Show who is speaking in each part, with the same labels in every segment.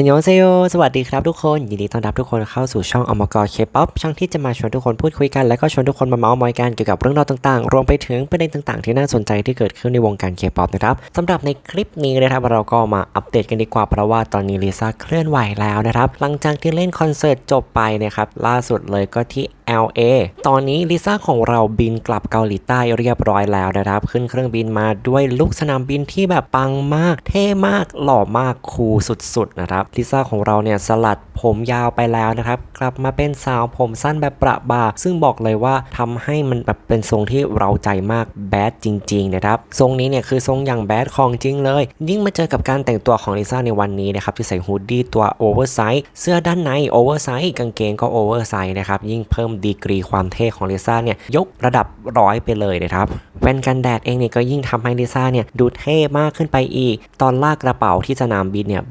Speaker 1: ฮันยองเซโยสวัสดีครับทุกคน ยินดีต้อนรับทุกคนเข้าสู่ช่องอมกรเคป๊อปช่องที่จะมาชวนทุกคนพูดคุยกัน และก็ชวนทุกคนมาเมาส์มอยกันเกี่ยวกับเรื่องราวต่างๆ รวมไปถึงประเด็นต่างๆ ที่น่าสนใจที่เกิดขึ้นในวงการเคป๊อปนะครับสำหรับในคลิปนี้นะครับเราก็มาอัปเดตกันดีกว่าเพราะว่าตอนนี้ลิซ่าเคลื่อนไหวแล้วนะครับหลังจากที่เล่นคอนเสิร์ตจบไปนะครับล่าสุดเลยก็ที่ LA ตอนนี้ลิซ่าของเราบินกลับเกาหลีใต้เรียบร้อยแล้วนะครับ ขึ้นเครื่องบินมาด้วยลุคสนามบินที่แบบปังมาก เท่มาก หล่อมาก คูลสุดๆนะครับ ลิซ่าของเราเนี่ยสลัดผมยาวไปแล้วนะครับ กลับมาเป็นสาวผมสั้นแบบประบา ซึ่งบอกเลยว่าทำให้มันแบบเป็นทรงที่เราใจมากแบดจริงๆนะครับ ทรงนี้เนี่ยคือทรงอย่างแบดของจริงเลย ยิ่งมาเจอกับการแต่งตัวของลิซ่าในวันนี้นะครับที่ใส่ฮูดดี้ตัวโอเวอร์ไซส์ เสื้อด้านในโอเวอร์ไซส์ กางเกงก็โอเวอร์ไซส์นะครับ ยิ่งเพิ่มดีกรีความเท่ของลิซ่าเนี่ยยกระดับร้อยไปเลยนะครับแว่นกันแดดเองเนี่ยก็ยิ่งทำให้ลิซ่าเนี่ยดูเท่มากขึ้นไปอีก ตอนลากกระเป๋าที่สนามบินเนี่ย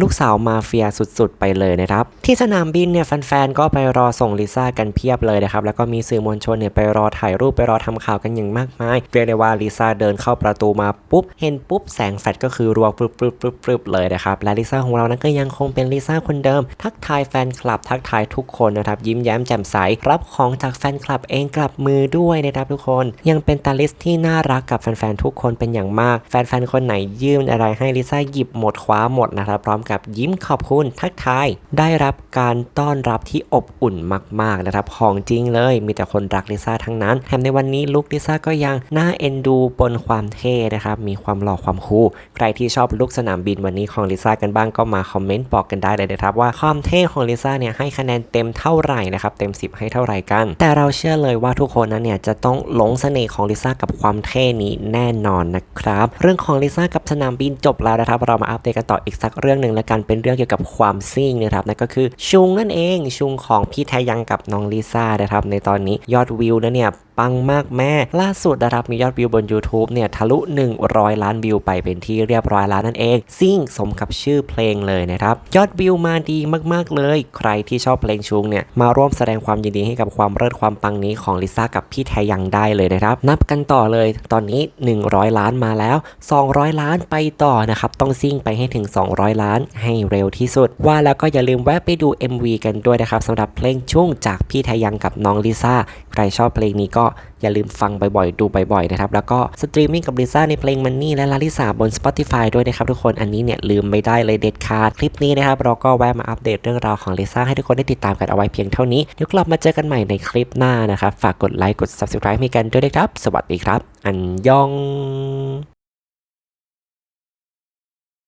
Speaker 1: ลูกสาวมาเฟียสุดๆ ไปเลยนะครับ ที่สนามบินเนี่ยแฟนๆ ก็ไปรอส่งลิซ่ากันเพียบเลยนะครับ แล้วก็มีสื่อมวลชนเนี่ยไปรอถ่ายรูปไปรอทำข่าวกันอย่างมากมายเรียกได้ว่าลิซ่าเดินเข้าประตูมาปุ๊บ เห็นปุ๊บแสงแฟลชก็คือรัวปรึบปรึบปรึบปรึบเลยนะครับ และลิซ่าของเรานั้นก็ยังคงเป็นลิซ่าคนเดิม ทักทายแฟนคลับ ทักทายทุกคนนะครับ ยิ้มแย้มแจ่มใส รับของจากแฟนคลับเองกลับมือด้วยนะครับทุกคน ยังเป็นตาลิสที่น่ารักกับแฟนๆ ทุกคนเป็นอย่างมาก แฟนๆ คนไหนยื่นอะไรให้ลิซ่าหยิบหมดคว้าหมดนะครับพร้อมกับยิ้มขอบคุณทักทาย ได้รับการต้อนรับที่อบอุ่นมากๆนะครับของจริงเลย มีแต่คนรักลิซ่าทั้งนั้นแถมในวันนี้ลุคลิซ่าก็ยังน่าเอ็นดูบนความเท่นะครับมีความหล่อความคูลใครที่ชอบลุคสนามบินวันนี้ของลิซ่ากันบ้างก็มาคอมเมนต์บอกกันได้เลยนะครับว่าความเท่ของลิซ่าเนี่ยให้คะแนนเต็มเท่าไหร่นะครับเต็ม 10 ให้เท่าไหร่กัน แต่เราเชื่อเลยว่าทุกคนนั้นเนี่ยจะต้องหลงเสน่ห์ของลิซ่ากับความเท่นี้แน่นอนนะครับ เรื่องของลิซ่ากับสนามบินจบแล้วนะครับ เรามาอัปเดตกันต่ออีกสักเรื่องหนึ่งแล้วกันเป็นเรื่องเกี่ยวกับความซิ่งนะครับนั่นก็คือชุงนั่นเองชุงของพี่แทยังกับน้องลิซ่านะครับในตอนนี้ยอดวิวนะเนี่ยปังมากแม่ล่าสุดนะครับมียอดวิวบน YouTube เนี่ยทะลุ 100 ล้านวิวไปเป็นที่เรียบร้อยแล้วนั่นเอง ซิ่งสมกับชื่อเพลงเลยนะครับยอดวิวมาดีมากๆเลย ใครที่ชอบเพลงชุงเนี่ยมาร่วมแสดงความยินดีให้กับความเลิศความปังนี้ของลิซ่ากับพี่แทยังได้เลยนะครับนับกันต่อเลยตอนนี้ 100 ล้านมาแล้ว 200 ล้านไปต่อนะครับต้องซิ่งไปให้ถึง 200 ล้านให้เร็วที่สุด ว่าแล้วก็อย่าลืมแวะไปดู MV กันด้วยนะครับสำหรับเพลงชุ่งจากพี่แทยังกับน้องลิซ่าใครชอบเพลงนี้ก็อย่าลืมฟังบ่อยๆ ดูบ่อยๆนะครับ แล้วก็สตรีมมิ่งกับลิซ่าในเพลงมันนี่และลาลิสาบน Spotify ด้วยนะครับทุกคนอันนี้เนี่ยลืมไม่ได้เลยเด็ดขาด คลิปนี้นะครับ เราก็แวะมาอัปเดตเรื่องราวของลิซ่าให้ทุกคนได้ติดตามกันเอาไว้เพียงเท่านี้ เดี๋ยวกลับมาเจอกันใหม่ในคลิปหน้านะครับ ฝากกดไลค์กด subscribe ให้กันด้วยนะครับ สวัสดีครับ อันยอง